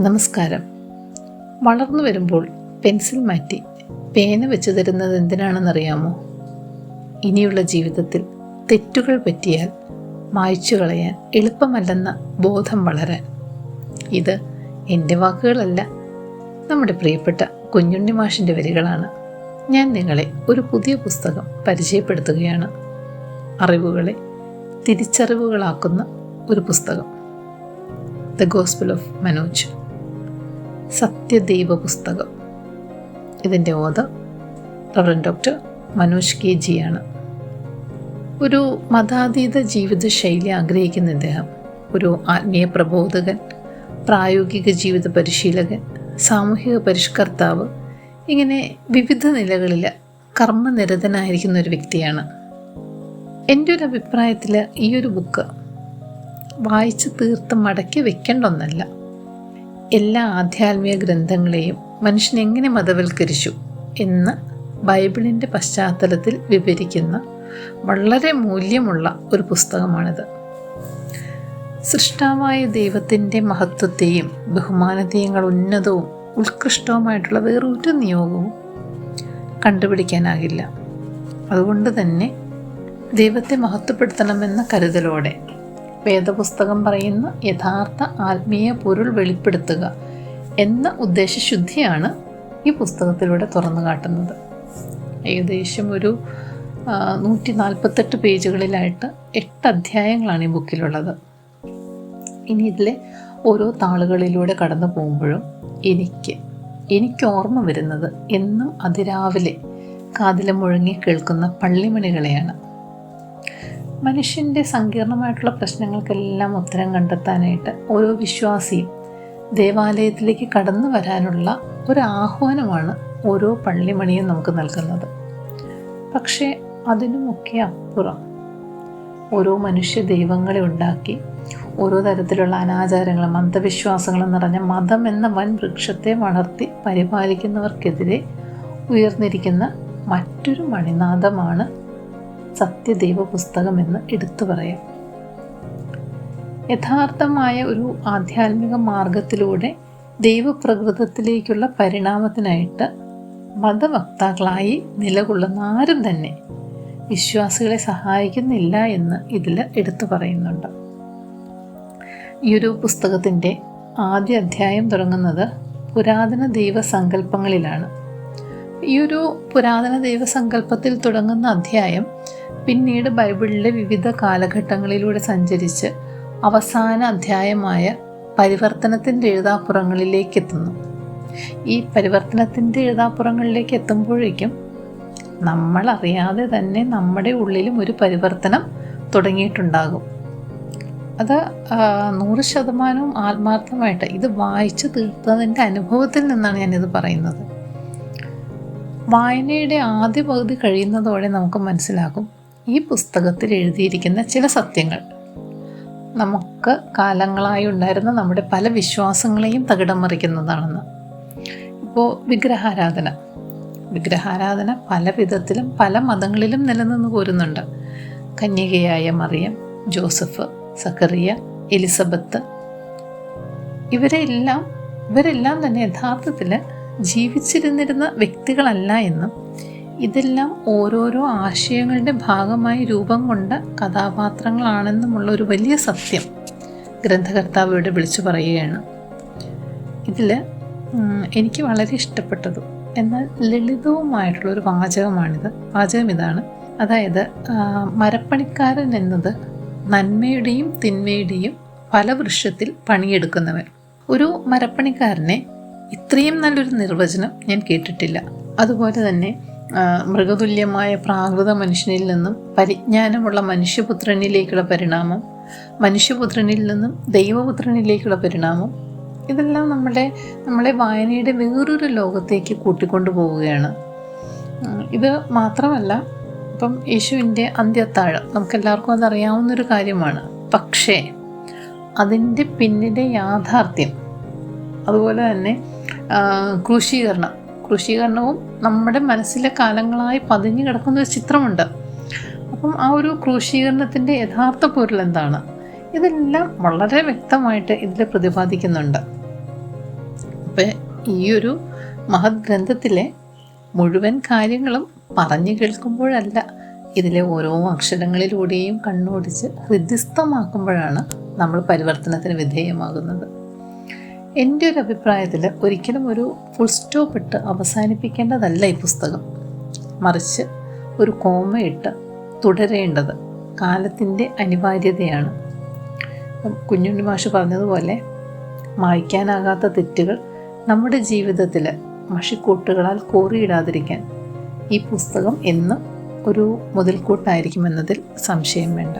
നമസ്കാരം. വളർന്നു വരുമ്പോൾ പെൻസിൽ മാറ്റി പേന വെച്ച് തരുന്നത് എന്തിനാണെന്നറിയാമോ? ഇനിയുള്ള ജീവിതത്തിൽ തെറ്റുകൾ പറ്റിയാൽ മായ്ച്ചു കളയാൻ എളുപ്പമല്ലെന്ന ബോധം വളരാൻ. ഇത് എന്റെ വാക്കുകളല്ല നമ്മുടെ പ്രിയപ്പെട്ട കുഞ്ഞുണ്ണി മാഷിന്റെ വരികളാണ്. ഞാൻ നിങ്ങളെ ഒരു പുതിയ പുസ്തകം പരിചയപ്പെടുത്തുകയാണ്. അറിവുകളെ തിരിച്ചറിവുകളാക്കുന്ന ഒരു പുസ്തകം. The gospel of Manoj. സത്യദൈവ പുസ്തകം ഇതിന്റെ author reverend doctor Manoj K ജിയാണ് ഒരു മതാതീത ജീവിതശൈലി ആഗ്രഹിക്കുന്ന ഇദ്ദേഹം ഒരു ആത്മീയ പ്രബോധകൻ പ്രായോഗിക ജീവിത പരിശീലകൻ സാമൂഹിക പരിഷ്കർത്താവ് ഇങ്ങനെ വിവിധ നിലകളിൽ കർമ്മനിരതനായിരിക്കുന്ന ഒരു വ്യക്തിയാണ്. എന്റെ ഒരു അഭിപ്രായത്തിൽ ഈ ഒരു ബുക്ക് വായിച്ച് തീർത്ത് മടക്കി വെക്കേണ്ട ഒന്നല്ല. എല്ലാ ആധ്യാത്മിക ഗ്രന്ഥങ്ങളെയും മനുഷ്യൻ എങ്ങനെ മതവൽക്കരിച്ചു എന്ന് ബൈബിളിന്റെ പശ്ചാത്തലത്തിൽ വിവരിക്കുന്ന വളരെ മൂല്യമുള്ള ഒരു പുസ്തകമാണിത്. സൃഷ്ടാവായ ദൈവത്തിന്റെ മഹത്വത്തെയും ബഹുമാനത്തെയും ഉന്നതവും ഉത്കൃഷ്ടവുമായിട്ടുള്ള വേറൊരു നിയോഗവും കണ്ടുപിടിക്കാനാകില്ല അതുകൊണ്ട് തന്നെ ദൈവത്തെ മഹത്വപ്പെടുത്തണമെന്ന കരുതലോടെ വേദപുസ്തകം പറയുന്ന യഥാർത്ഥ ആത്മീയ പൊരുൾ വെളിപ്പെടുത്തുക എന്ന ഉദ്ദേശശുദ്ധിയാണ് ഈ പുസ്തകത്തിലൂടെ തുറന്നു കാട്ടുന്നത്. ഏകദേശം ഒരു നൂറ്റി നാൽപ്പത്തെട്ട് പേജുകളിലായിട്ട് എട്ട് അധ്യായങ്ങളാണ് ഈ ബുക്കിലുള്ളത്. ഇനി ഇതിലെ ഓരോ താളുകളിലൂടെ കടന്നു പോകുമ്പോഴും എനിക്ക് എനിക്ക് ഓർമ്മ വരുന്നത് എന്നും അതിരാവിലെ കാതിലെ മുഴങ്ങി കേൾക്കുന്ന പള്ളിമണികളെയാണ്. മനുഷ്യന്റെ സങ്കീർണമായിട്ടുള്ള പ്രശ്നങ്ങൾക്കെല്ലാം ഉത്തരം കണ്ടെത്താനായിട്ട് ഓരോ വിശ്വാസിയും ദേവാലയത്തിലേക്ക് കടന്നു വരാനുള്ള ഒരു ആഹ്വാനമാണ് ഓരോ പള്ളിമണിയും നമുക്ക് നൽകുന്നത്. പക്ഷേ അതിനുമൊക്കെ അപ്പുറം ഓരോ മനുഷ്യ ദൈവങ്ങളെ ഉണ്ടാക്കി ഓരോ തരത്തിലുള്ള അനാചാരങ്ങളും അന്ധവിശ്വാസങ്ങളും നിറഞ്ഞ മതം എന്ന വൻ വൃക്ഷത്തെ വളർത്തി പരിപാലിക്കുന്നവർക്കെതിരെ ഉയർന്നിരിക്കുന്ന മറ്റൊരു മണിനാഥമാണ് സത്യദൈവ പുസ്തകമെന്ന് എടുത്തു പറയാം. യഥാർത്ഥമായ ഒരു ആധ്യാത്മിക മാർഗത്തിലൂടെ ദൈവപ്രകൃതത്തിലേക്കുള്ള പരിണാമത്തിനായിട്ട് മതവക്താക്കളായി നിലകൊള്ളുന്ന ആരും തന്നെ വിശ്വാസികളെ സഹായിക്കുന്നില്ല എന്ന് ഇതിൽ എടുത്തു പറയുന്നുണ്ട്. ഈ ഒരു പുസ്തകത്തിന്റെ ആദ്യ അധ്യായം തുടങ്ങുന്നത് പുരാതന ദൈവസങ്കല്പങ്ങളിലാണ്. ഈ ഒരു പുരാതന ദൈവസങ്കല്പത്തിൽ തുടങ്ങുന്ന അധ്യായം പിന്നീട് ബൈബിളിലെ വിവിധ കാലഘട്ടങ്ങളിലൂടെ സഞ്ചരിച്ച് അവസാന അധ്യായമായ പരിവർത്തനത്തിന്റെ എഴുതാപ്പുറങ്ങളിലേക്ക് എത്തുന്നു. ഈ പരിവർത്തനത്തിന്റെ എഴുതാപ്പുറങ്ങളിലേക്ക് എത്തുമ്പോഴേക്കും നമ്മൾ അറിയാതെ തന്നെ നമ്മുടെ ഉള്ളിലും ഒരു പരിവർത്തനം തുടങ്ങിയിട്ടുണ്ടാകും. അത് നൂറ് ശതമാനവും ആത്മാർത്ഥമായിട്ട് ഇത് വായിച്ചു തീർത്തതിന്റെ അനുഭവത്തിൽ നിന്നാണ് ഞാനിത് പറയുന്നത്. വായനയുടെ ആദ്യ പകുതി കഴിയുന്നതോടെ നമുക്ക് മനസ്സിലാകും ഈ പുസ്തകത്തിൽ എഴുതിയിരിക്കുന്ന ചില സത്യങ്ങൾ. നമുക്ക് കാലങ്ങളായി ഉണ്ടായിരുന്ന നമ്മുടെ പല വിശ്വാസങ്ങളെയും തകിടം മറിക്കുന്നതാണെന്ന്. ഇപ്പോൾ വിഗ്രഹാരാധന. വിഗ്രഹാരാധന പല വിധത്തിലും പല മതങ്ങളിലും നിലനിന്ന് പോരുന്നുണ്ട്. കന്യകയായ മറിയം ജോസഫ് സക്കറിയ എലിസബത്ത്. ഇവരെല്ലാം ഇവരെല്ലാം തന്നെ യഥാർത്ഥത്തിൽ ജീവിച്ചിരുന്നിരുന്ന വ്യക്തികളല്ല എന്നും ഇതെല്ലാം ഓരോരോ ആശയങ്ങളുടെ ഭാഗമായി രൂപം കൊണ്ട കഥാപാത്രങ്ങളാണെന്നുമുള്ള ഒരു വലിയ സത്യം ഗ്രന്ഥകർത്താവ് ഇവിടെ വിളിച്ചു പറയുകയാണ്. ഇതിൽ എനിക്ക് വളരെ ഇഷ്ടപ്പെട്ടതും എന്നാൽ ലളിതവുമായിട്ടുള്ള ഒരു വാചകമാണിത്. വാചകം ഇതാണ്. അതായത് മരപ്പണിക്കാരൻ എന്നത് നന്മയുടെയും തിന്മയുടെയും ഫലവൃക്ഷത്തിൽ പണിയെടുക്കുന്നവൻ. ഒരു മരപ്പണിക്കാരനെ ഇത്രയും നല്ലൊരു നിർവചനം ഞാൻ കേട്ടിട്ടില്ല. അതുപോലെ തന്നെ മൃഗതുല്യമായ പ്രാകൃത മനുഷ്യനിൽ നിന്നും പരിജ്ഞാനമുള്ള മനുഷ്യപുത്രനിലേക്കുള്ള പരിണാമം മനുഷ്യപുത്രനിൽ നിന്നും ദൈവപുത്രനിലേക്കുള്ള പരിണാമം ഇതെല്ലാം നമ്മുടെ നമ്മളെ വായനയുടെ വേറൊരു ലോകത്തേക്ക് കൂട്ടിക്കൊണ്ടു പോവുകയാണ്. ഇത് മാത്രമല്ല ഇപ്പം യേശുവിന്റെ അന്ത്യത്താഴം നമുക്കെല്ലാവർക്കും അതറിയാവുന്നൊരു കാര്യമാണ്. പക്ഷേ അതിന്റെ പിന്നിലെ യാഥാർത്ഥ്യം അതുപോലെ തന്നെ ക്രൂശീകരണം ക്രൂശീകരണവും നമ്മുടെ മനസ്സിലെ കാലങ്ങളായി പതിഞ്ഞു കിടക്കുന്ന ഒരു ചിത്രമുണ്ട്. അപ്പം ആ ഒരു ക്രൂശീകരണത്തിന്റെ യഥാർത്ഥ പൊരുൾ എന്താണ്? ഇതെല്ലാം വളരെ വ്യക്തമായിട്ട് ഇതിൽ പ്രതിപാദിക്കുന്നുണ്ട്. അപ്പം ഈ ഒരു മഹത് ഗ്രന്ഥത്തിലെ മുഴുവൻ കാര്യങ്ങളും പറഞ്ഞു കേൾക്കുമ്പോഴല്ല ഇതിലെ ഓരോ അക്ഷരങ്ങളിലൂടെയും കണ്ണോടിച്ച് ഹൃദ്യസ്ഥമാക്കുമ്പോഴാണ് നമ്മൾ പരിവർത്തനത്തിന് വിധേയമാകുന്നത്. എന്റെ ഒരു അഭിപ്രായത്തിൽ ഒരിക്കലും ഒരു ഫുൾ സ്റ്റോപ്പ് ഇട്ട് അവസാനിപ്പിക്കേണ്ടതല്ല ഈ പുസ്തകം. മറിച്ച് ഒരു കോമയിട്ട് തുടരേണ്ടത് കാലത്തിന്റെ അനിവാര്യതയാണ്. കുഞ്ഞുണ്ണി മാഷ് പറഞ്ഞതുപോലെ മായ്ക്കാനാകാത്ത തെറ്റുകൾ നമ്മുടെ ജീവിതത്തിൽ മഷിക്കൂട്ടുകളാൽ കോറിയിടാതിരിക്കാൻ ഈ പുസ്തകം എന്നും ഒരു മുതൽക്കൂട്ടായിരിക്കുമെന്നതിൽ സംശയം വേണ്ട.